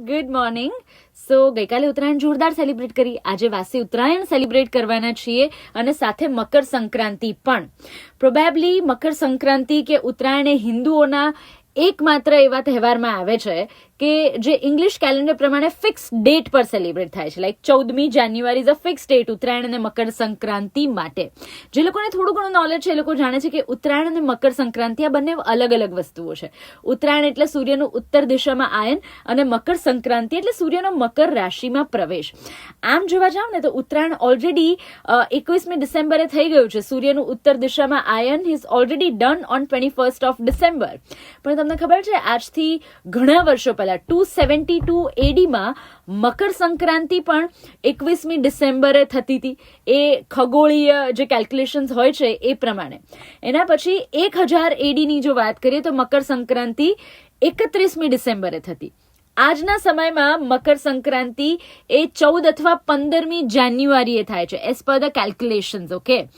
Good morning સો ગઈકાલે ઉત્તરાયણ જોરદાર celebrate કરી. આજે વાસી ઉત્તરાયણ સેલિબ્રેટ કરવાના છીએ અને સાથે મકર સંક્રાંતિ પણ. પ્રોબેબલી મકર સંક્રાંતિ કે ઉત્તરાયણ એ હિન્દુઓના એકમાત્ર એવા તહેવારમાં આવે છે. કે જે ઇંગ્લિશ કેલેન્ડર પ્રમાણે ફિક્સ ડેટ પર સેલિબ્રેટ થાય છે. લાઈક ચૌદમી January is a fix date Uttarayan અને મકર સંક્રાંતિ માટે. જે લોકોને થોડું ઘણું નોલેજ છે, એ લોકો જાણે છે કે ઉત્તરાયણ અને મકર સંક્રાંતિ આ બંને અલગ અલગ વસ્તુઓ છે. ઉત્તરાયણ એટલે સૂર્યનું ઉત્તર દિશામાં આયન અને મકર સંક્રાંતિ એટલે સૂર્યનો મકર રાશિમાં પ્રવેશ. આમ જોવા જાવ ને તો ઉત્તરાયણ ઓલરેડી એકવીસમી ડિસેમ્બરે થઈ ગયું છે. સૂર્યનું ઉત્તર દિશામાં ion is already done on twenty first of December પણ તમને ખબર છે, આજથી ઘણા વર્ષો પહેલા ટુ સેવન્ટી ટુ એડીમાં મકર સંક્રાંતિ પણ એકવીસમી ડિસેમ્બરે થતી હતી. એ ખગોળીય જે કેલ્ક્યુલેશન્સ હોય છે એ પ્રમાણે. એના પછી એક હજાર એડીની જો વાત કરીએ તો મકર સંક્રાંતિ એકત્રીસમી ડિસેમ્બરે થતી. આજના સમયમાં મકર સંક્રાંતિ એ ચૌદ અથવા પંદરમી જાન્યુઆરીએ થાય છે as per the calculations okay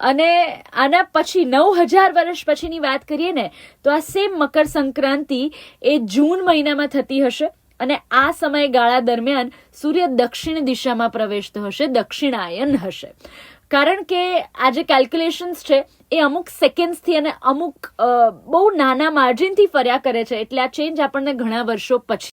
અને આના પછી નવ હજાર વર્ષ પછીની વાત કરીએ ને, તો આ સેમ મકર સંક્રાંતિ એ જૂન મહિનામાં થતી હશે અને આ સમયગાળા દરમિયાન સૂર્ય દક્ષિણ દિશામાં પ્રવેશતો હશે, દક્ષિણાયન હશે. કારણ કે આ જે કેલ્ક્યુલેશન્સ છે, એ અમુક સેકન્ડ્સથી અને અમુક બહુ નાના માર્જિનથી ફર્યા કરે છે, એટલે આ ચેન્જ આપણને ઘણા વર્ષો પછી